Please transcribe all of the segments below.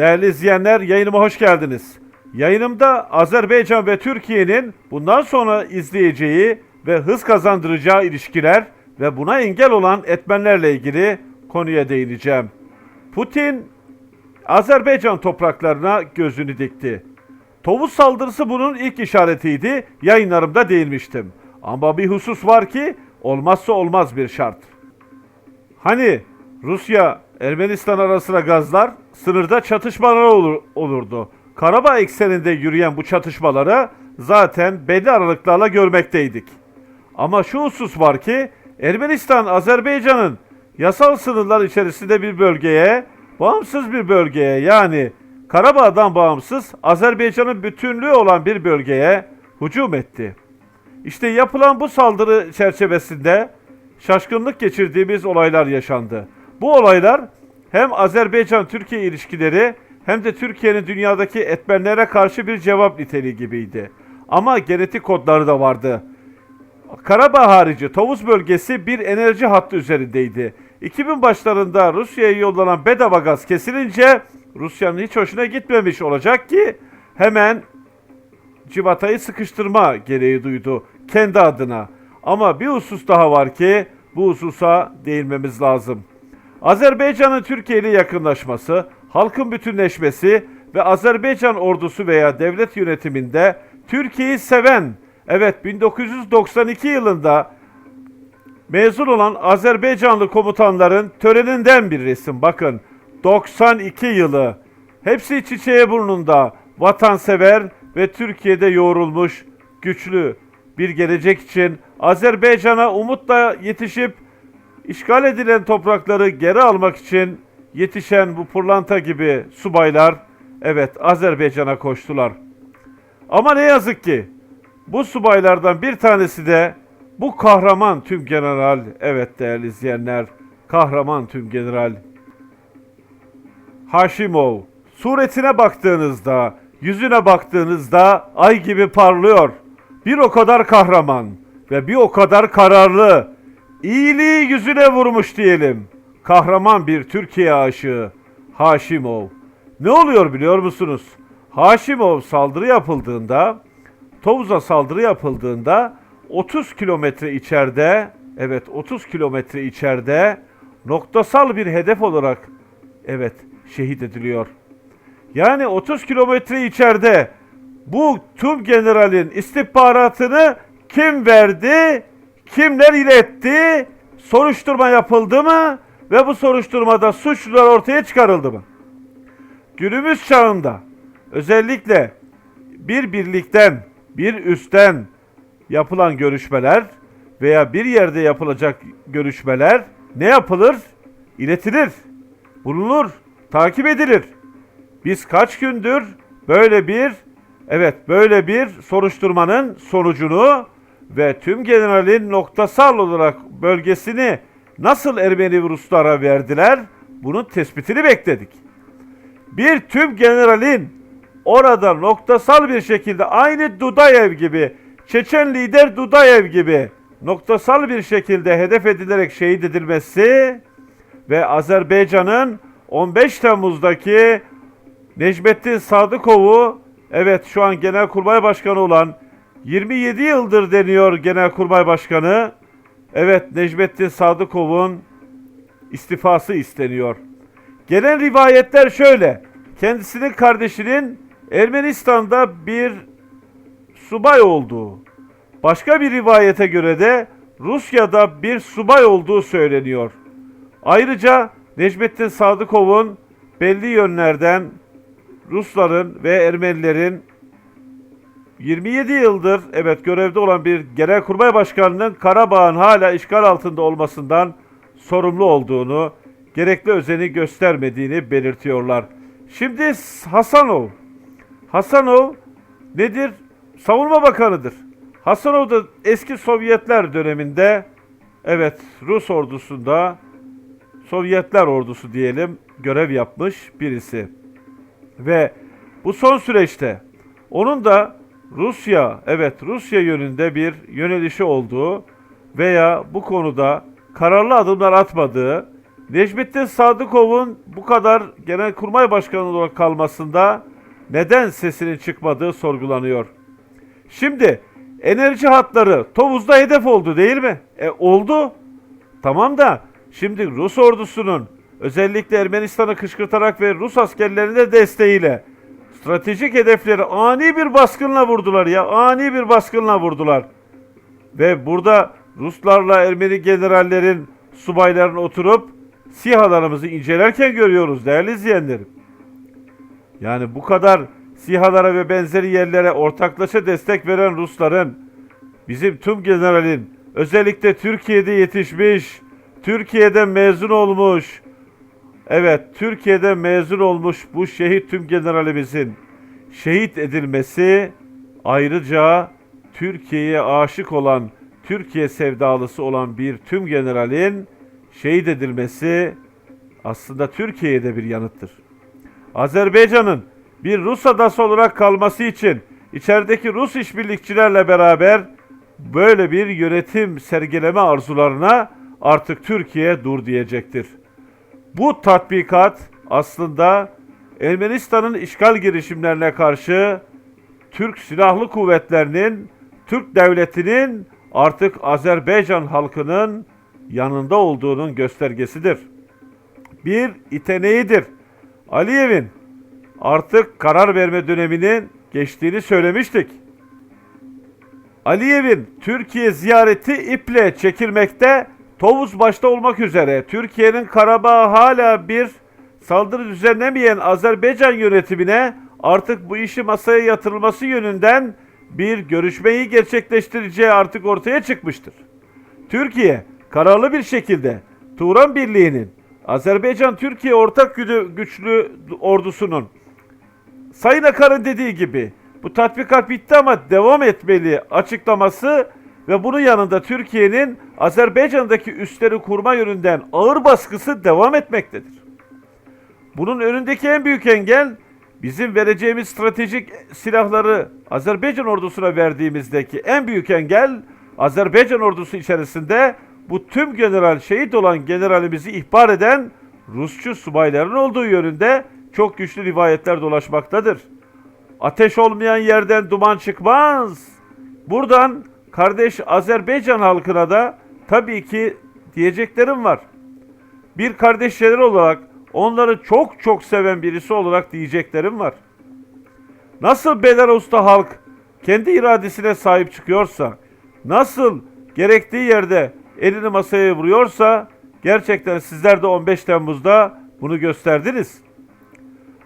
Değerli izleyenler yayınıma hoş geldiniz. Yayınımda Azerbaycan ve Türkiye'nin bundan sonra izleyeceği ve hız kazandıracağı ilişkiler ve buna engel olan etmenlerle ilgili konuya değineceğim. Putin Azerbaycan topraklarına gözünü dikti. Tovuz saldırısı bunun ilk işaretiydi. Yayınlarımda değinmiştim. Ama bir husus var ki olmazsa olmaz bir şart. Hani Rusya Ermenistan arasına gazlar sınırda çatışmalar olur, olurdu. Karabağ ekseninde yürüyen bu çatışmaları zaten belli aralıklarla görmekteydik. Ama şu husus var ki Ermenistan Azerbaycan'ın yasal sınırlar içerisinde bir bölgeye, bağımsız bir bölgeye yani Karabağ'dan bağımsız Azerbaycan'ın bütünlüğü olan bir bölgeye hücum etti. İşte yapılan bu saldırı çerçevesinde şaşkınlık geçirdiğimiz olaylar yaşandı. Bu olaylar hem Azerbaycan-Türkiye ilişkileri hem de Türkiye'nin dünyadaki etmenlere karşı bir cevap niteliği gibiydi. Ama genetik kodları da vardı. Karabağ harici Tovuz bölgesi bir enerji hattı üzerindeydi. 2000 başlarında Rusya'ya yollanan bedava gaz kesilince Rusya'nın hiç hoşuna gitmemiş olacak ki hemen civatayı sıkıştırma gereği duydu kendi adına. Ama bir husus daha var ki bu hususa değinmemiz lazım. Azerbaycan'ın Türkiye ile yakınlaşması, halkın bütünleşmesi ve Azerbaycan ordusu veya devlet yönetiminde Türkiye'yi seven, evet 1992 yılında mezun olan Azerbaycanlı komutanların töreninden bir resim. Bakın 92 yılı. Hepsi çiçeğe burnunda, vatansever ve Türkiye'de yoğrulmuş güçlü bir gelecek için Azerbaycan'a umutla yetişip işgal edilen toprakları geri almak için yetişen bu pırlanta gibi subaylar evet Azerbaycan'a koştular. Ama ne yazık ki bu subaylardan bir tanesi de bu kahraman tüm general, evet değerli izleyenler, kahraman tüm general Haşimov. Suretine baktığınızda, yüzüne baktığınızda ay gibi parlıyor. Bir o kadar kahraman ve bir o kadar kararlı. İyiliği yüzüne vurmuş diyelim. Kahraman bir Türkiye aşığı Haşimov. Ne oluyor biliyor musunuz? Haşimov saldırı yapıldığında, Tovuz'a saldırı yapıldığında 30 kilometre içeride, evet 30 kilometre içeride noktasal bir hedef olarak evet şehit ediliyor. Yani 30 kilometre içeride bu tüm generalin istihbaratını kim verdi, kimler iletti, soruşturma yapıldı mı ve bu soruşturmada suçlular ortaya çıkarıldı mı? Günümüz çağında özellikle bir birlikten, bir üstten yapılan görüşmeler veya bir yerde yapılacak görüşmeler ne yapılır? İletilir, bulunur, takip edilir. Biz kaç gündür böyle bir evet böyle bir soruşturmanın sonucunu ve tüm generalin noktasal olarak bölgesini nasıl Ermeni Ruslara verdiler bunun tespitini bekledik. Bir tüm generalin orada noktasal bir şekilde aynı Dudayev gibi Çeçen lider Dudayev gibi noktasal bir şekilde hedef edilerek şehit edilmesi ve Azerbaycan'ın 15 Temmuz'daki Necmettin Sadıkov'u evet şu an Genelkurmay Başkanı olan 27 yıldır deniyor Genelkurmay Başkanı. Evet Necmettin Sadıkov'un istifası isteniyor. Gelen rivayetler şöyle. Kendisinin kardeşinin Ermenistan'da bir subay olduğu. Başka bir rivayete göre de Rusya'da bir subay olduğu söyleniyor. Ayrıca Necmettin Sadıkov'un belli yönlerden Rusların ve Ermenilerin 27 yıldır evet görevde olan bir genelkurmay başkanının Karabağ'ın hala işgal altında olmasından sorumlu olduğunu, gerekli özeni göstermediğini belirtiyorlar. Şimdi Hasanov. Hasanov nedir? Savunma Bakanı'dır. Hasanov da eski Sovyetler döneminde evet Rus ordusunda Sovyetler ordusu diyelim görev yapmış birisi. Ve bu son süreçte onun da Rusya, evet Rusya yönünde bir yönelişi olduğu veya bu konuda kararlı adımlar atmadığı Necmettin Sadıkov'un bu kadar Genelkurmay Başkanı olarak kalmasında neden sesinin çıkmadığı sorgulanıyor. Şimdi enerji hatları Tovuz'da hedef oldu değil mi? E oldu. Tamam da şimdi Rus ordusunun özellikle Ermenistan'ı kışkırtarak ve Rus askerlerinin de desteğiyle stratejik hedefleri ani bir baskınla vurdular ya. Ani bir baskınla vurdular. Ve burada Ruslarla Ermeni generallerin, subayların oturup SİHA'larımızı incelerken görüyoruz değerli izleyenlerim. Yani bu kadar SİHA'lara ve benzeri yerlere ortaklaşa destek veren Rusların, bizim tüm generalin, özellikle Türkiye'de yetişmiş, Türkiye'de mezun olmuş, evet Türkiye'de mezun olmuş bu şehit tüm generalimizin şehit edilmesi ayrıca Türkiye'ye aşık olan, Türkiye sevdalısı olan bir tüm generalin şehit edilmesi aslında Türkiye'ye de bir yanıttır. Azerbaycan'ın bir Rus adası olarak kalması için içerideki Rus işbirlikçilerle beraber böyle bir yönetim sergileme arzularına artık Türkiye dur diyecektir. Bu tatbikat aslında Ermenistan'ın işgal girişimlerine karşı Türk Silahlı Kuvvetlerinin, Türk Devleti'nin artık Azerbaycan halkının yanında olduğunun göstergesidir. Bir iteneğidir. Aliyev'in artık karar verme döneminin geçtiğini söylemiştik. Aliyev'in Türkiye ziyareti iple çekilmekte Tovuz başta olmak üzere Türkiye'nin Karabağ hala bir saldırı düzenlemeyen Azerbaycan yönetimine artık bu işi masaya yatırılması yönünden bir görüşmeyi gerçekleştireceği artık ortaya çıkmıştır. Türkiye kararlı bir şekilde Turan Birliği'nin Azerbaycan-Türkiye ortak güdü, güçlü ordusunun Sayın Akar'ın dediği gibi bu tatbikat bitti ama devam etmeli açıklaması ve bunun yanında Türkiye'nin Azerbaycan'daki üsleri kurma yönünden ağır baskısı devam etmektedir. Bunun önündeki en büyük engel bizim vereceğimiz stratejik silahları Azerbaycan ordusuna verdiğimizdeki en büyük engel Azerbaycan ordusu içerisinde bu tüm general şehit olan generalimizi ihbar eden Rusçu subayların olduğu yönünde çok güçlü rivayetler dolaşmaktadır. Ateş olmayan yerden duman çıkmaz. Buradan kardeş Azerbaycan halkına da tabii ki diyeceklerim var. Bir kardeşleri olarak onları çok çok seven birisi olarak diyeceklerim var. Nasıl Belarus'ta halk kendi iradesine sahip çıkıyorsa, nasıl gerektiği yerde elini masaya vuruyorsa gerçekten sizler de 15 Temmuz'da bunu gösterdiniz.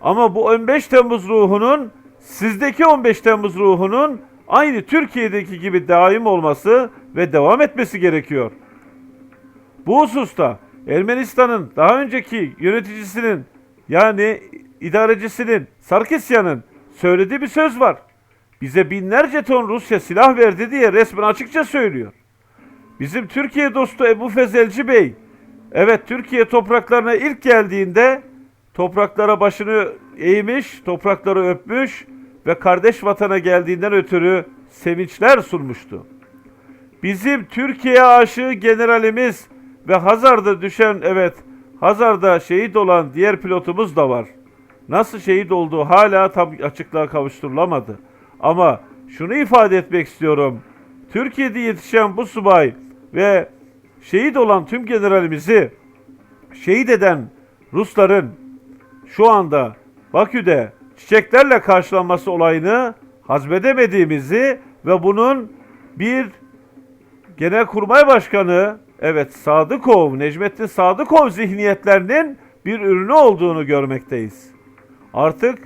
Ama bu 15 Temmuz ruhunun sizdeki 15 Temmuz ruhunun aynı Türkiye'deki gibi daim olması ve devam etmesi gerekiyor. Bu hususta Ermenistan'ın daha önceki yöneticisinin yani idarecisinin Sarkisyan'ın söylediği bir söz var. Bize binlerce ton Rusya silah verdi diye resmen açıkça söylüyor. Bizim Türkiye dostu Ebu Fezelci Bey, evet Türkiye topraklarına ilk geldiğinde topraklara başını eğmiş, toprakları öpmüş ve kardeş vatana geldiğinden ötürü sevinçler sunmuştu. Bizim Türkiye aşığı generalimiz ve Hazar'da düşen evet Hazar'da şehit olan diğer pilotumuz da var. Nasıl şehit olduğu hala tam açıklığa kavuşturulamadı. Ama şunu ifade etmek istiyorum. Türkiye'de yetişen bu subay ve şehit olan tüm generalimizi şehit eden Rusların şu anda Bakü'de çiçeklerle karşılanması olayını hazmedemediğimizi ve bunun bir Genelkurmay Başkanı evet Sadıkov, Necmettin Sadıkov zihniyetlerinin bir ürünü olduğunu görmekteyiz. Artık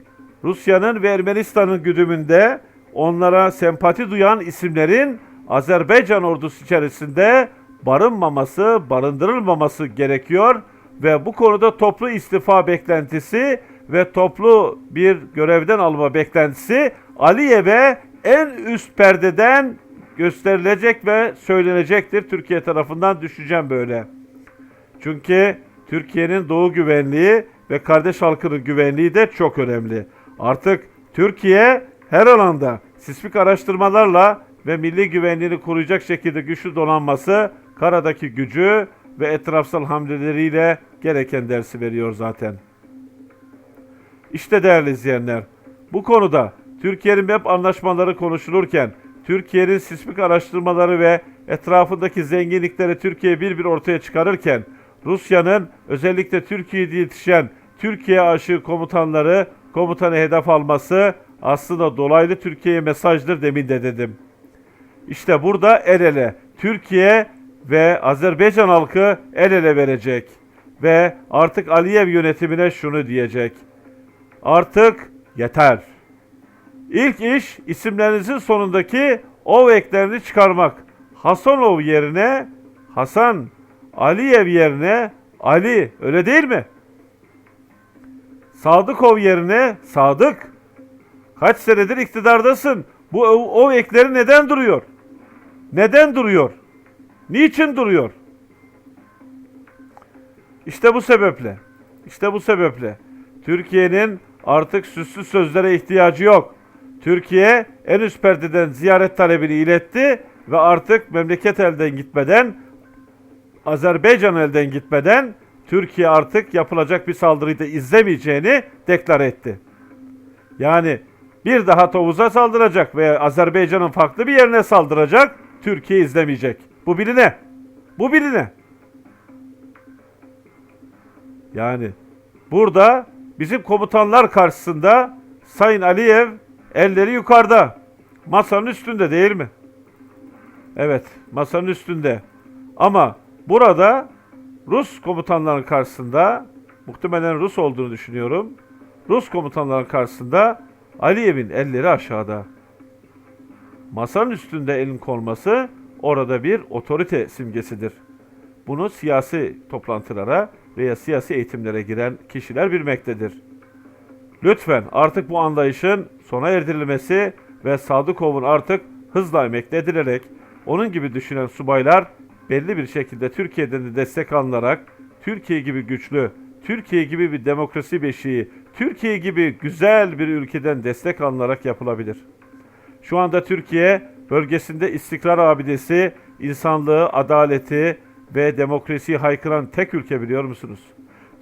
Rusya'nın ve Ermenistan'ın güdümünde onlara sempati duyan isimlerin Azerbaycan ordusu içerisinde barınmaması, barındırılmaması gerekiyor ve bu konuda toplu istifa beklentisi ve toplu bir görevden alma beklentisi Aliyev'e en üst perdeden gösterilecek ve söylenecektir. Türkiye tarafından düşeceğim böyle. Çünkü Türkiye'nin doğu güvenliği ve kardeş halkının güvenliği de çok önemli. Artık Türkiye her alanda sismik araştırmalarla ve milli güvenliğini koruyacak şekilde güçlü donanması, karadaki gücü ve etrafsal hamleleriyle gereken dersi veriyor zaten. İşte değerli izleyenler, bu konuda Türkiye'nin MEP anlaşmaları konuşulurken, Türkiye'nin sismik araştırmaları ve etrafındaki zenginlikleri Türkiye bir bir ortaya çıkarırken, Rusya'nın özellikle Türkiye'de yetişen Türkiye aşığı komutanları komutanı hedef alması aslında dolaylı Türkiye'ye mesajdır demin de dedim. İşte burada el ele Türkiye ve Azerbaycan halkı el ele verecek ve artık Aliyev yönetimine şunu diyecek. Artık yeter. İlk iş isimlerinizin sonundaki ov eklerini çıkarmak. Hasanov yerine Hasan, Aliyev yerine Ali öyle değil mi? Sadıkov yerine Sadık. Kaç senedir iktidardasın? Bu ov, ov ekleri neden duruyor? Neden duruyor? Niçin duruyor? İşte bu sebeple. İşte bu sebeple. Türkiye'nin artık süslü sözlere ihtiyacı yok. Türkiye en üst perdeden ziyaret talebini iletti ve artık memleket elden gitmeden, Azerbaycan elden gitmeden Türkiye artık yapılacak bir saldırıyı da izlemeyeceğini deklar etti. Yani bir daha Tovuz'a saldıracak veya Azerbaycan'ın farklı bir yerine saldıracak, Türkiye izlemeyecek. Bu biline. Bu biline. Yani burada bizim komutanlar karşısında Sayın Aliyev elleri yukarıda. Masanın üstünde değil mi? Evet, masanın üstünde. Ama burada Rus komutanların karşısında muhtemelen Rus olduğunu düşünüyorum. Rus komutanların karşısında Aliyev'in elleri aşağıda. Masanın üstünde elin konması orada bir otorite simgesidir. Bunu siyasi toplantılara veya siyasi eğitimlere giren kişiler bilmektedir. Lütfen artık bu anlayışın sona erdirilmesi ve Sadıkov'un artık hızla emekli edilerek onun gibi düşünen subaylar belli bir şekilde Türkiye'den de destek alınarak Türkiye gibi güçlü, Türkiye gibi bir demokrasi beşiği, Türkiye gibi güzel bir ülkeden destek alınarak yapılabilir. Şu anda Türkiye bölgesinde istikrar abidesi, insanlığı, adaleti ve demokrasiyi haykıran tek ülke biliyor musunuz?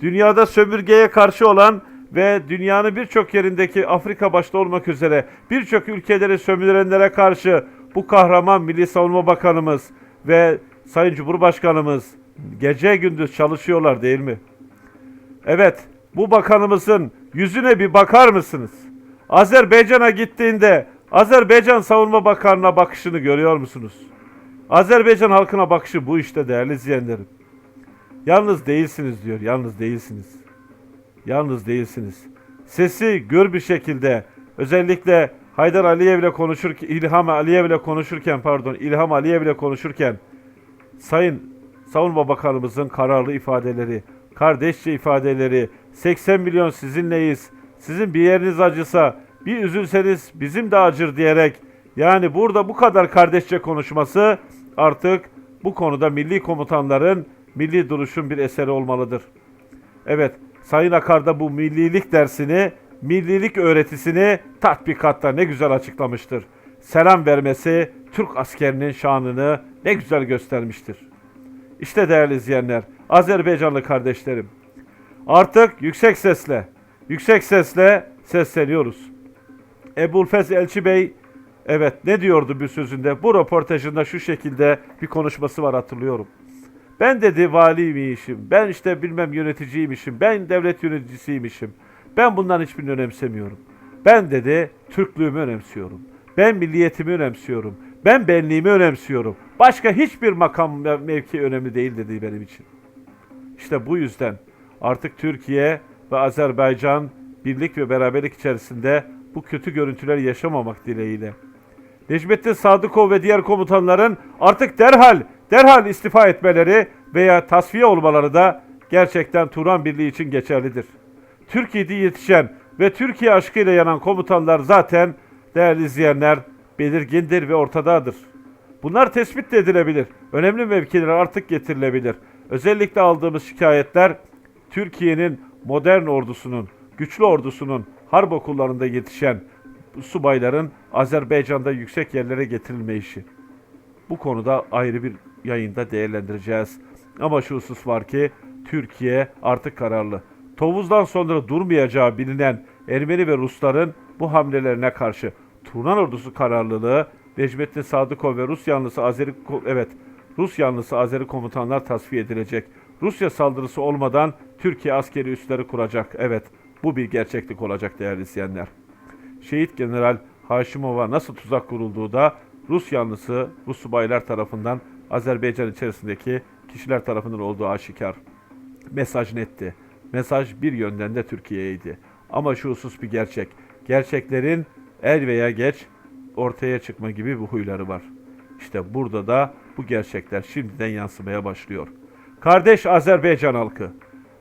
Dünyada sömürgeye karşı olan ve dünyanın birçok yerindeki Afrika başta olmak üzere birçok ülkeleri sömürenlere karşı bu kahraman Milli Savunma Bakanımız ve Sayın Cumhurbaşkanımız gece gündüz çalışıyorlar değil mi? Evet, bu bakanımızın yüzüne bir bakar mısınız? Azerbaycan'a gittiğinde Azerbaycan Savunma Bakanı'na bakışını görüyor musunuz? Azerbaycan halkına bakışı bu işte değerli izleyenlerim. Yalnız değilsiniz diyor, yalnız değilsiniz. Yalnız değilsiniz. Sesi gür bir şekilde özellikle Haydar Aliyev'le konuşurken, İlham Aliyev'le konuşurken pardon, İlham Aliyev'le konuşurken Sayın Savunma Bakanımızın kararlı ifadeleri, kardeşçe ifadeleri, 80 milyon sizinleyiz, sizin bir yeriniz acısa, bir üzülseniz bizim de acır diyerek yani burada bu kadar kardeşçe konuşması artık bu konuda milli komutanların milli duruşun bir eseri olmalıdır. Evet, Sayın Akar'da bu millilik dersini, millilik öğretisini tatbikatta ne güzel açıklamıştır. Selam vermesi Türk askerinin şanını ne güzel göstermiştir. İşte değerli izleyenler, Azerbaycanlı kardeşlerim. Artık yüksek sesle, yüksek sesle sesleniyoruz. Ebulfez Elçi Bey evet ne diyordu bir sözünde? Bu röportajında şu şekilde bir konuşması var hatırlıyorum. Ben dedi valiymişim, ben işte bilmem yöneticiymişim, ben devlet yöneticisiymişim. Ben bunların hiçbirini önemsemiyorum. Ben dedi Türklüğümü önemsiyorum. Ben milliyetimi önemsiyorum. Ben benliğimi önemsiyorum. Başka hiçbir makam mevki önemli değil dedi benim için. İşte bu yüzden artık Türkiye ve Azerbaycan birlik ve beraberlik içerisinde bu kötü görüntüler yaşamamak dileğiyle. Necmettin Sadıkov ve diğer komutanların artık derhal derhal istifa etmeleri veya tasfiye olmaları da gerçekten Turan Birliği için geçerlidir. Türkiye'de yetişen ve Türkiye aşkıyla yanan komutanlar zaten değerli izleyenler belirgindir ve ortadadır. Bunlar tespit de edilebilir. Önemli mevkilere artık getirilebilir. Özellikle aldığımız şikayetler Türkiye'nin modern ordusunun, güçlü ordusunun harp okullarında yetişen subayların Azerbaycan'da yüksek yerlere getirilme işi. Bu konuda ayrı bir yayında değerlendireceğiz. Ama şu husus var ki Türkiye artık kararlı. Tovuz'dan sonra durmayacağı bilinen Ermeni ve Rusların bu hamlelerine karşı Turan ordusu kararlılığı Necmettin Sadıkov ve Rus yanlısı Azeri evet Rus yanlısı Azeri komutanlar tasfiye edilecek. Rusya saldırısı olmadan Türkiye askeri üsleri kuracak. Evet bu bir gerçeklik olacak değerli izleyenler. Şehit General Haşimova nasıl tuzak kurulduğu da Rus yanlısı Rus subaylar tarafından Azerbaycan içerisindeki kişiler tarafından olduğu aşikar. Mesaj netti. Mesaj bir yönden de Türkiye'ydi. Ama şu husus bir gerçek. Gerçeklerin er veya geç ortaya çıkma gibi bir huyları var. İşte burada da bu gerçekler şimdiden yansımaya başlıyor. Kardeş Azerbaycan halkı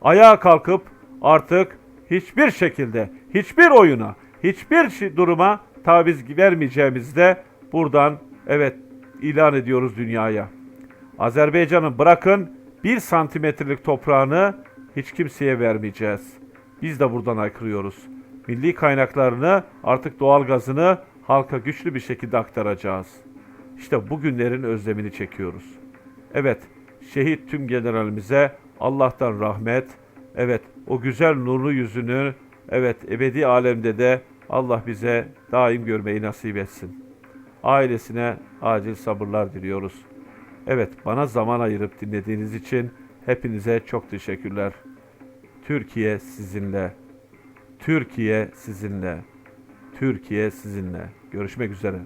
ayağa kalkıp artık hiçbir şekilde hiçbir oyuna hiçbir duruma taviz vermeyeceğimizi de buradan evet ilan ediyoruz dünyaya. Azerbaycan'ın bırakın bir santimetrelik toprağını hiç kimseye vermeyeceğiz. Biz de buradan aykırıyoruz. Milli kaynaklarını artık doğalgazını halka güçlü bir şekilde aktaracağız. İşte bugünlerin özlemini çekiyoruz. Evet, şehit tüm generalimize Allah'tan rahmet, evet o güzel nurlu yüzünü, evet ebedi alemde de Allah bize daim görmeyi nasip etsin. Ailesine acil sabırlar diliyoruz. Evet, bana zaman ayırıp dinlediğiniz için hepinize çok teşekkürler. Türkiye sizinle. Türkiye sizinle. Türkiye sizinle. Görüşmek üzere.